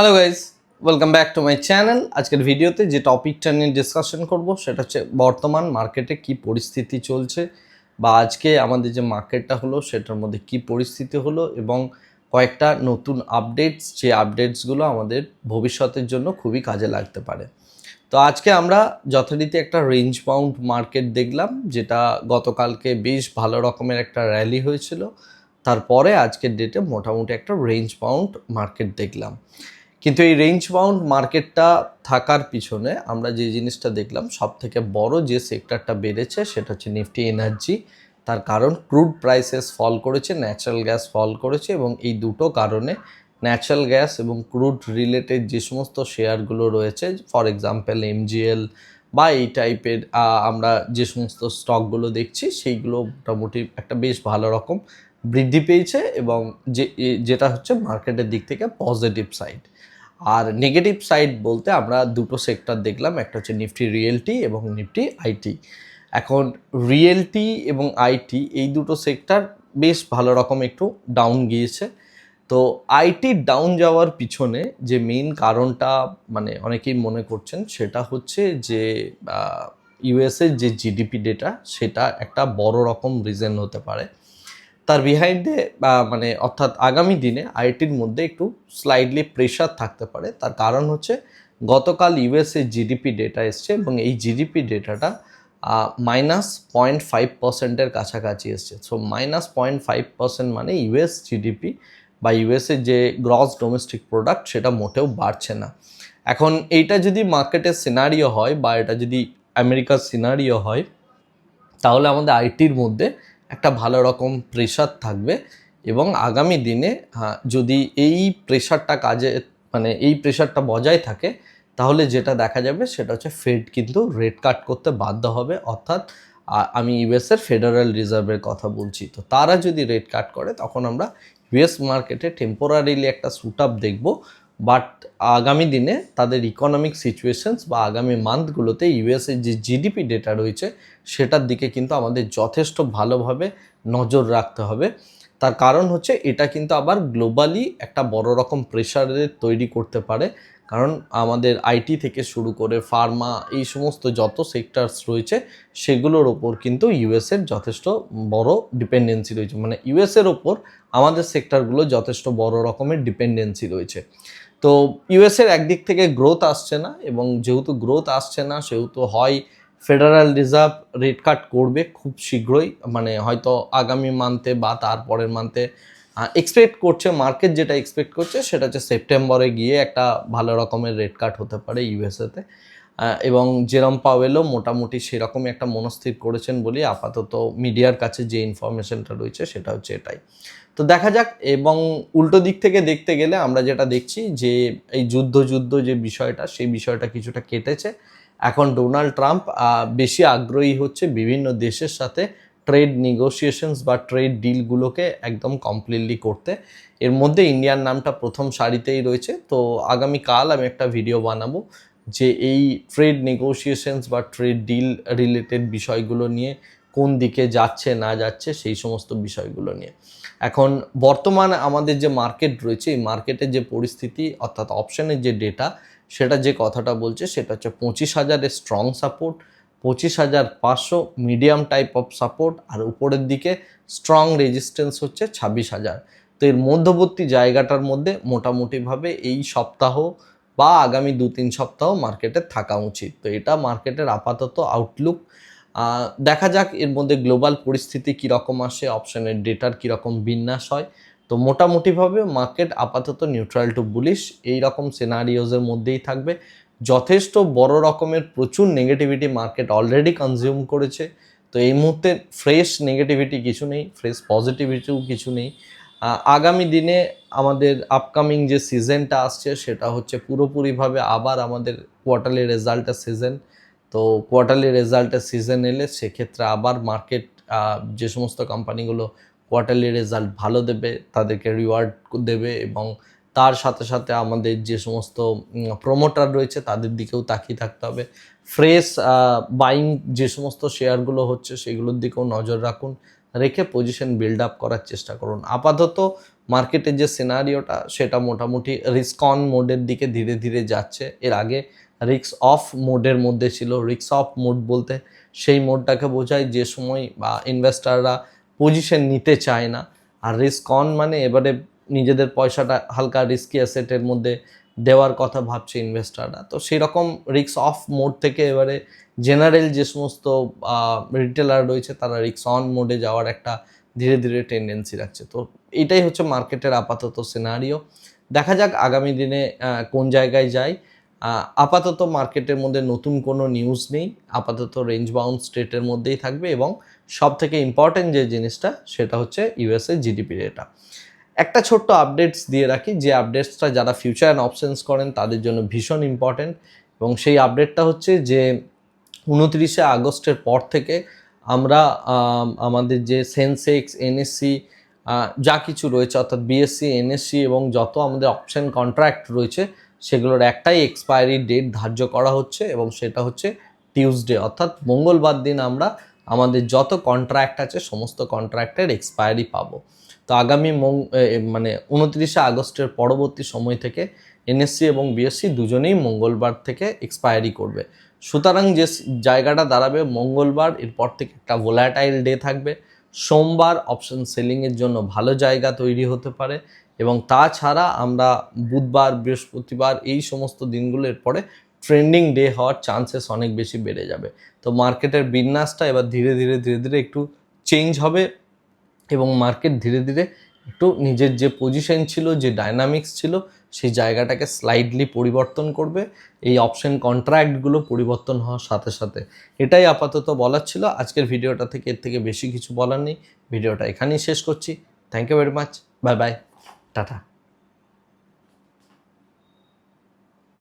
Hello guys welcome back to my channel আজকের ভিডিওতে যে টপিকটা নিয়ে ডিসকাশন করব, সেটা হচ্ছে বর্তমান মার্কেটে কি পরিস্থিতি চলছে বা আজকে আমাদের যে মার্কেটটা হলো, সেটার মধ্যে কি পরিস্থিতি হলো এবং কয়েকটা নতুন আপডেটস যে আপডেটসগুলো আমাদের ভবিষ্যতের জন্য খুবই কাজে লাগতে পারে। তো আজকে আমরা যথারীতি একটা রেঞ্জ বাউন্ড মার্কেট দেখলাম, যেটা গতকালকে বেশ ভালো রকমের একটা র্যালি হয়েছিল। তারপরে আজকের ডেটে মোটামুটি একটা রেঞ্জ বাউন্ড মার্কেট দেখলাম। কিন্তু এই রেঞ্জ বাউন্ড মার্কেটটা থাকার পিছনে আমরা যে জিনিসটা দেখলাম সব থেকে বড় যে সেক্টরটা বেড়েছে সেটা হচ্ছে নিফটি এনার্জি তার কারণ ক্রুড প্রাইসেস ফল করেছে ন্যাচারাল গ্যাস ফল করেছে এবং এই দুটো কারণে ন্যাচারাল গ্যাস এবং ক্রুড রিলেটেড যে সমস্ত শেয়ারগুলো রয়েছে ফর এক্সাম্পল এমজিএল বা এই টাইপের আমরা যে সমস্ত স্টকগুলো দেখছি, সেইগুলো মোটামুটি একটা বেশ ভালো রকম বৃদ্ধি পেয়েছে এবং যে যেটা হচ্ছে মার্কেটের দিক থেকে পজিটিভ সাইড আর নেগেটিভ সাইড বলতে আমরা দুটো সেক্টর দেখলাম, একটা হচ্ছে নিফটি রিয়েলটি এবং নিফটি আইটি এখন রিয়েলটি এবং আইটি এই দুটো সেক্টর বেশ ভালো রকম একটু ডাউন গিয়েছে। তো আইটি ডাউন যাওয়ার পিছনে যে মেইন কারণটা মানে অনেকেই মনে করছেন, সেটা হচ্ছে যে ইউএসের যে জিডিপি ডেটা সেটা একটা বড় রকম রিজন হতে পারে। তার বিহাইন্ডে মানে অর্থাৎ আগামী দিনে আইটির মধ্যে একটু স্লাইডলি প্রেশার থাকতে পারে। তার কারণ হচ্ছে গতকাল ইউএসএ জিডিপি ডেটা এসছে এবং এই জিডিপি ডেটাটা মাইনাস পয়েন্ট ফাইভ পার্সেন্টের কাছাকাছি এসছে। So minus point five percent মানে ইউএস জিডিপি বা ইউএসএ যে গ্রস ডোমেস্টিক প্রোডাক্ট সেটা মোটেও বাড়ছে না। এখন এইটা যদি মার্কেটের সিনারিও হয় বা এটা যদি আমেরিকার সিনারিও হয়, তাহলে আমাদের আইটির মধ্যে একটা ভালো রকম প্রেশার থাকবে এবং আগামী দিনে যদি এই প্রেশারটা কাজে মানে এই প্রেশারটা বজায় থাকে, তাহলে যেটা দেখা যাবে সেটা হচ্ছে ফেড কিন্তু রেট কাট করতে বাধ্য হবে। অর্থাৎ আমি ইউএসের ফেডারেল রিজার্ভের কথা বলছি। তো তারা যদি রেট কাট করে, তখন আমরা ইউএস মার্কেটে টেম্পোরারিলি একটা সুট আপ দেখব। বাট আগামী দিনে তাদের ইকোনমিক সিচুয়েশনস বা আগামী মান্থগুলোতে ইউএসের যে জিডিপি ডেটা রয়েছে, সেটার দিকে কিন্তু আমাদের যথেষ্ট ভালোভাবে নজর রাখতে হবে। তার কারণ হচ্ছে এটা কিন্তু আবার গ্লোবালি একটা বড় রকম প্রেশারের তৈরি করতে পারে। কারণ আমাদের আইটি থেকে শুরু করে ফার্মা এই সমস্ত যত সেক্টরস রয়েছে, সেগুলোর ওপর কিন্তু ইউএসের যথেষ্ট বড় ডিপেন্ডেন্সি রয়েছে। মানে ইউএসের ওপর আমাদের সেক্টরগুলো যথেষ্ট বড় রকমের ডিপেন্ডেন্সি রয়েছে। তো ইউএসের একদিক থেকে গ্রোথ আসছে না এবং যেহেতু গ্রোথ আসছে না, সেহেতু হয় ফেডারেল রিজার্ভ রেট কাট করবে খুব শীঘ্রই মানে হয়তো আগামী মান্থে বা তারপরের মান্থে এক্সপেক্ট করছে মার্কেট যেটা এক্সপেক্ট করছে সেটা হচ্ছে সেপ্টেম্বরে গিয়ে একটা ভালো রকমের রেট কাট হতে পারে ইউএসএতে এবং জেরম পাওয়েলও মোটামুটি সেরকমই একটা মনস্থির করেছেন বলে আপাতত মিডিয়ার কাছে যে ইনফরমেশনটা রয়েছে সেটা হচ্ছে এটাই। তো দেখা যাক, এবং উল্টো দিক থেকে দেখতে গেলে আমরা যেটা দেখছি যে এই যুদ্ধ যুদ্ধ যে বিষয়টা, সেই বিষয়টা কিছুটা কেটেছে। এখন ডোনাল্ড ট্রাম্প বেশি আগ্রহী হচ্ছে বিভিন্ন দেশের সাথে ট্রেড নিগোসিয়েশনস বা ট্রেড ডিলগুলোকে একদম কমপ্লিটলি করতে। এর মধ্যে ইন্ডিয়ার নামটা প্রথম সারিতেই রয়েছে। তো আগামীকাল আমি একটা ভিডিও বানাবো যে এই ট্রেড নেগোসিয়েশনস বা ট্রেড ডিল রিলেটেড বিষয়গুলো নিয়ে কোন দিকে যাচ্ছে, না যাচ্ছে, সেই সমস্ত বিষয়গুলো নিয়ে। এখন বর্তমানে আমাদের যে মার্কেট রয়েছে, এই মার্কেটের যে পরিস্থিতি, অর্থাৎ অপশনের যে ডেটা সেটা যে কথাটা বলছে, সেটা হচ্ছে পঁচিশ হাজারের স্ট্রং সাপোর্ট পঁচিশ হাজার পাঁচশো মিডিয়াম টাইপ অফ সাপোর্ট আর উপরের দিকে স্ট্রং রেজিস্ট্যান্স হচ্ছে ছাব্বিশ হাজার। তো এর মধ্যবর্তী জায়গাটার মধ্যে মোটামুটিভাবে এই সপ্তাহ বা আগামী দু তিন সপ্তাহ মার্কেটে থাকা উচিত। তো এটা মার্কেটের আপাতত আউটলুক দেখা যাক এর মধ্যে গ্লোবাল পরিস্থিতি কীরকম আসে অপশনের ডেটার কীরকম বিন্যাস হয়। তো মোটামুটিভাবে মার্কেট আপাতত নিউট্রাল টু বুলিশ এই রকম সিনারিওজের মধ্যেই থাকবে। যথেষ্ট বড় রকমের প্রচুর নেগেটিভিটি মার্কেট অলরেডি কনজিউম করেছে। তো এই মুহূর্তে ফ্রেশ নেগেটিভিটি কিছু নেই ফ্রেশ পজিটিভিটিও কিছু নেই। আগামী দিনে আমাদের আপকামিং যে সিজনটা আসছে, সেটা হচ্ছে পুরোপুরিভাবে আবার আমাদের কোয়ার্টারলি রেজাল্টের সিজন তো কোয়ার্টারলি রেজাল্টের সিজন এলে সেক্ষেত্রে আবার মার্কেট যে সমস্ত কোম্পানিগুলো কোয়ার্টারলি রেজাল্ট ভালো দেবে, তাদেরকে রিওয়ার্ড দেবে এবং তার সাথে সাথে আমাদের যে সমস্ত প্রমোটার রয়েছে, তাদের দিকেও তাকিয়ে থাকতে হবে। ফ্রেশ বাইং যে সমস্ত শেয়ারগুলো হচ্ছে, সেগুলোর দিকেও নজর রাখুন। রেখে পজিশন বিল্ড আপ করার চেষ্টা করুন। আপাতত মার্কেটের যে সিনারিওটা সেটা মোটামুটি রিস্ক অন মোডের দিকে ধীরে ধীরে যাচ্ছে। এর আগে রিক্স অফ মোডের মধ্যে ছিল। রিক্স অফ মোড বলতে সেই মোডটাকে বোঝায় যে সময় বা ইনভেস্টাররা পজিশন নিতে চায় না। আর রিস্ক অন মানে এবারে নিজেদের পয়সাটা হালকা রিস্কি অ্যাসেটের মধ্যে দেওয়ার কথা ভাবছে ইনভেস্টাররা তো সেই রকম রিক্স অফ মোড থেকে এবারে জেনারেল যে সমস্ত রিটেলার রয়েছে, তারা রিক্স অন মোডে যাওয়ার একটা ধীরে ধীরে টেন্ডেন্সি রাখছে। তো এটাই হচ্ছে মার্কেটের আপাতত সিনারিও দেখা যাক আগামী দিনে কোন জায়গায় যায় আপাতত মার্কেটের মধ্যে নতুন কোনো নিউজ নেই। আপাতত রেঞ্জ বাউন্ড স্টেটের মধ্যেই থাকবে এবং সব থেকে ইম্পর্টেন্ট যে জিনিসটা, সেটা হচ্ছে ইউএসএ জিডিপি রেটা একটা ছোট্ট আপডেটস দিয়ে রাখি, যে আপডেটসটা যারা ফিউচার অ্যান্ড অপশনস করেন, তাদের জন্য ভীষণ ইম্পর্টেন্ট এবং সেই আপডেটটা হচ্ছে যে, উনত্রিশে আগস্টের পর থেকে আমরা আমাদের যে সেন্সেক্স এনএসসি যা কিছু রয়েছে, অর্থাৎ বিএসসি এনএসসি এবং যত আমাদের অপশন কন্ট্রাক্ট রয়েছে, সেগুলোর একটাই এক্সপায়ারি ডেট ধার্য করা হচ্ছে এবং সেটা হচ্ছে টিউসডে অর্থাৎ মঙ্গলবার দিন আমরা আমাদের যত কন্ট্রাক্ট আছে, সমস্ত কন্ট্রাক্টের এক্সপায়ারি পাবো। তো আগামী মানে উনত্রিশে আগস্টের পরবর্তী সময় থেকে এনএসসি এবং বিএসসি দুজনেই মঙ্গলবার থেকে এক্সপায়ারি করবে। সুতরাং যে জায়গাটা দাঁড়াবে মঙ্গলবার, এরপর থেকে একটা ভোলাটাইল ডে থাকবে। সোমবার অপশন সেলিংয়ের জন্য ভালো জায়গা তৈরি হতে পারে এবং তাছাড়া আমরা বুধবার, বৃহস্পতিবার এই সমস্ত দিনগুলোর পরে ট্রেন্ডিং ডে হওয়ার চান্সেস অনেক বেশি বেড়ে যাবে। তো মার্কেটের বিন্যাসটা এবার ধীরে ধীরে ধীরে ধীরে একটু চেঞ্জ হবে এবং মার্কেট ধীরে ধীরে একটু নিজের যে পজিশন ছিল, যে ডায়নামিক্স ছিল, সেই জায়গাটাকে স্লাইডলি পরিবর্তন করবে। এই অপশন কন্ট্রাক্টগুলো পরিবর্তন হওয়ার সাথে সাথে। এটাই আপাতত বলার ছিল। আজকের ভিডিওটা থেকে এর থেকে বেশি কিছু বলার নেই। ভিডিওটা এখানেই শেষ করছি। Thank you very much bye bye tata.